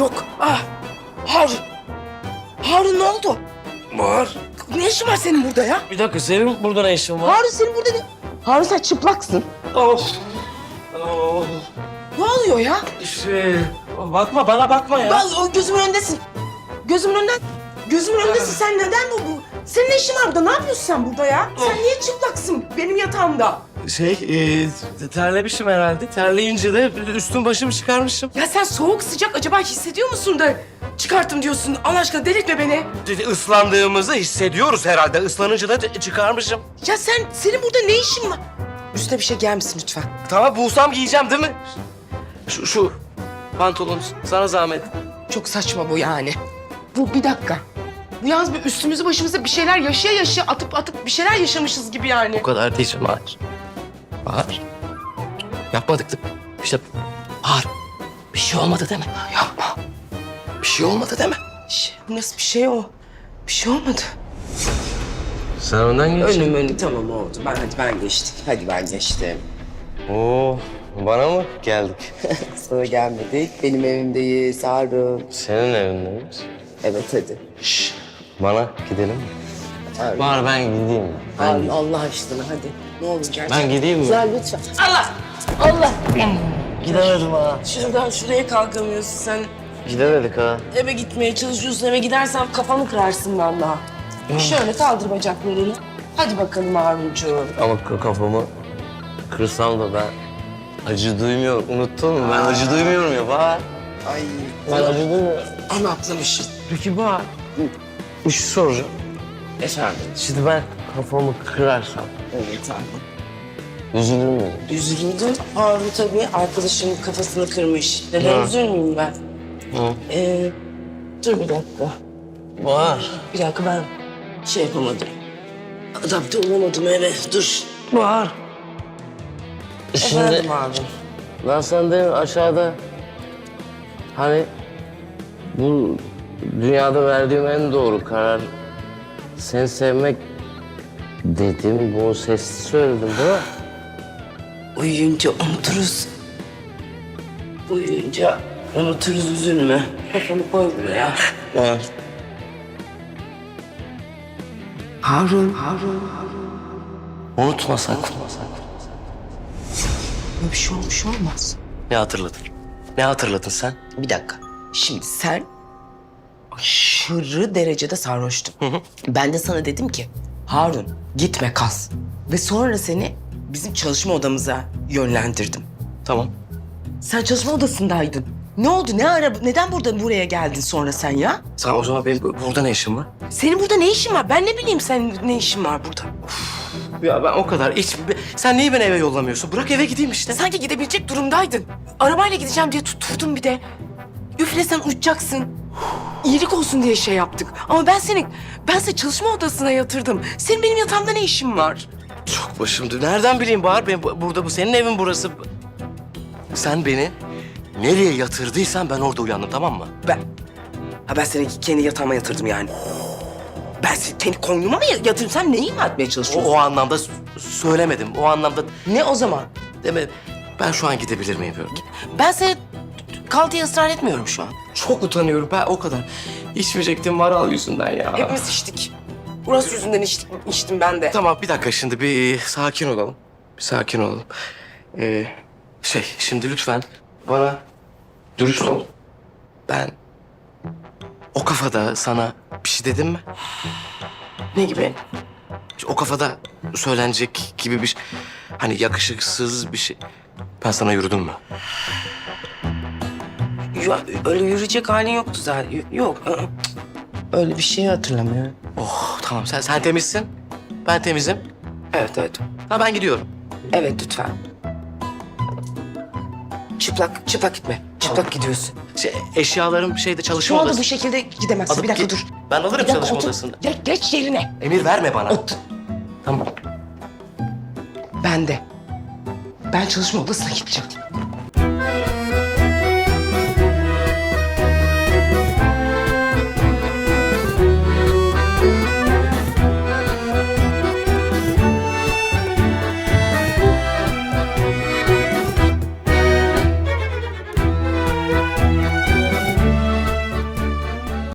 Yok. Ah. Harun. Harun ne oldu? Var. Ne işin var senin burada ya? Bir dakika senin burada ne işin var? Harun senin burada ne? Harun sen çıplaksın. Of. Of. Ne oluyor ya? Şey, bakma bana bakma ya. Ben o gözümün önündesin. Gözümün önünden. Gözümün önündesin. Sen neden bu? bu? Senin ne işin var burada? Ne yapıyorsun sen burada ya? Sen niye çıplaksın benim yatağımda? Şey, e, terlemişim herhalde. Terleyince de üstüm başımı çıkarmışım. Ya sen soğuk sıcak acaba hissediyor musun da çıkarttım diyorsun? Allah aşkına delirtme beni. Islandığımızı hissediyoruz herhalde. Islanınca da çıkarmışım. Ya sen, senin burada ne işin var? Üstüne bir şey gelmesin lütfen. Tamam bulsam giyeceğim değil mi? Şu, şu pantolon sana zahmet. Çok saçma bu yani. Bu bir dakika. Bu yalnız bir üstümüzü başımıza bir şeyler yaşaya yaşaya atıp atıp bir şeyler yaşamışız gibi yani. O kadar değil Bahar. Bahar. Yapmadık da işte Bahar. Bir şey olmadı deme. Yapma. Bir şey olmadı deme. Şş, nasıl bir şey o? Bir şey olmadı. Sen önden geç. Önüm önüm tamam oldu. Ben hadi ben geçtim. Hadi ben geçtim. Oo, bana mı geldik? Sana gelmedik. Benim evimdeyiz Harun. Senin evindeyiz. Evet hadi. Şşş, bana gidelim mi? Harun. Bahar ben gideyim? Ben, Harun Allah aşkına hadi. Ne olur gerçekten. ben gideyim mi? Güzel lütfen. Allah! Allah! Gidemedim ha. Şuradan şuraya kalkamıyorsun sen. Gidemedik ha. Eve gitmeye çalışıyorsun. Eve gidersen kafanı kırarsın vallahi. Şöyle kaldır bacaklarını. Hadi bakalım Haruncuğum. Ama kafamı kırsam da ben acı duymuyorum. Unuttun mu? Ben acı duymuyorum ya Bahar. Ay. Ben acı duymuyorum. Onu atlamışsın. Peki Bahar. Bir şey soracağım. Efendim. Şimdi ben kafamı kırarsam Evet abi. üzülür müyüm? Üzüldüm. Harun tabii arkadaşının kafasını kırmış. Neden Ha. üzülmeyeyim ben? Hı. Ee, dur bir dakika. Bahar. Bir dakika ben şey yapamadım. Adapte olamadım eve. Dur. Bahar. Efendim abi. Ben senden aşağıda hani bu dünyada verdiğim en doğru karar seni sevmek dedim. Bunu sessiz söyledim değil mi? Uyuyunca unuturuz. Uyuyunca unuturuz üzülme. Kafanı koy buraya. Bahar. Harun. Harun. Unutma sakın. Böyle bir şey olmuş olmaz. Ne hatırladın? Ne hatırladın sen? Bir dakika. Şimdi sen aşırı derecede sarhoştun. Ben de sana dedim ki Harun gitme kas. Ve sonra seni bizim çalışma odamıza yönlendirdim. Tamam. Sen çalışma odasındaydın. Ne oldu? Ne ara? Neden burada buraya geldin sonra sen ya? Sen o zaman benim burada ne işim var? Senin burada ne işin var? Ben ne bileyim sen ne işin var burada? Ya ben o kadar hiç... Sen niye beni eve yollamıyorsun? Bırak eve gideyim işte. Sanki gidebilecek durumdaydın. Arabayla gideceğim diye tutturdun bir de. Üflesen uçacaksın. İyilik olsun diye şey yaptık. Ama ben seni, ben seni çalışma odasına yatırdım. Senin benim yatağımda ne işin var? Çok başım dön- Nereden bileyim Bahar? Ben bu- burada bu senin evin burası. Sen beni nereye yatırdıysan ben orada uyandım tamam mı? Ben, ha ben seni kendi yatağıma yatırdım yani. Ben seni kendi koynuma mı yatırdım? Sen neyi mi atmaya O, çalışıyorsun? o anlamda s- söylemedim. O anlamda Ne o zaman? deme. Ben şu an gidebilir miyim? Ben seni kal diye ısrar etmiyorum şu an. Çok utanıyorum. Ben o kadar içmeyecektim Maral yüzünden ya. Hepimiz içtik. Burası yüzünden içtik, içtim ben de. Tamam bir dakika şimdi bir sakin olalım. Bir sakin olalım. Ee, şey şimdi lütfen bana dürüst ol. Ben o kafada sana bir şey dedim mi? Ne gibi? O kafada söylenecek gibi bir şey. Hani yakışıksız bir şey. Ben sana yürüdüm mü? Ya, öyle yürüyecek halin yoktu zaten. Yok. Öyle bir şey hatırlamıyorum. Oh tamam sen sen temizsin. Ben temizim. Evet evet. Ha ben gidiyorum. Evet lütfen. Çıplak, çıplak gitme. Çıplak gidiyorsun. Şey, eşyalarım şeyde Şu çalışma anda odası. bu şekilde gidemezsin. Alıp bir dakika git. dur. Ben alırım Bir dakika çalışma otur. odasında. Ge- geç yerine. Emir verme bana. Otur. Tamam. Ben de. Ben çalışma odasına gideceğim.